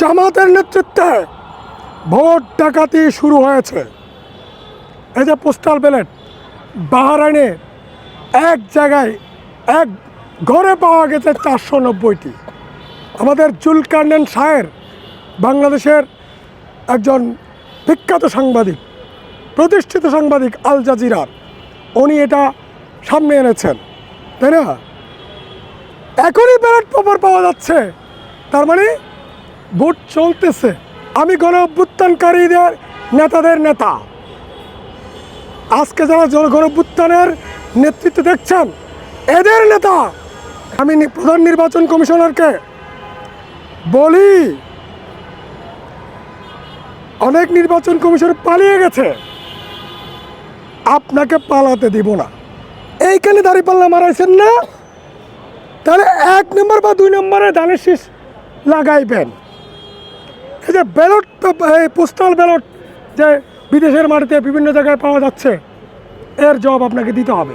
জামাতের নেতৃত্বে ভোট ডাকাতি শুরু হয়েছে। এই যে পোস্টাল ব্যালট, বাহারাইনে এক জায়গায় এক ঘরে পাওয়া গেছে চারশো নব্বইটি। আমাদের জুলকার্নেন শায়ের বাংলাদেশের একজন বিখ্যাত সাংবাদিক, প্রতিষ্ঠিত সাংবাদিক আল জাজিরার, উনি এটা সামনে এনেছেন। তাই না? এখনই ব্যালট পেপার পাওয়া যাচ্ছে। তার মানে ভোট চলতেছে। আমি গণ অভ্যুত্থানকারীদের নেতাদের নেতা। আজকে যারা গণ অভ্যুত্থানের নেতৃত্ব দেখছেন, এদের নেতা আমি প্রধান নির্বাচন কমিশনারকে বলি, অনেক নির্বাচন কমিশন পালিয়ে গেছে। আপনাকে পালাতে দিব না। এইখানে দাঁড়িয়ে পাল্লা মারাইছেন না? তাহলে এক নম্বর বা দুই নম্বরে ধানের শীষ লাগাইবেন। এই যে ব্যালট এই পোস্টাল ব্যালট যে বিদেশের মাটিতে বিভিন্ন জায়গায় পাওয়া যাচ্ছে, এর জবাব আপনাকে দিতে হবে।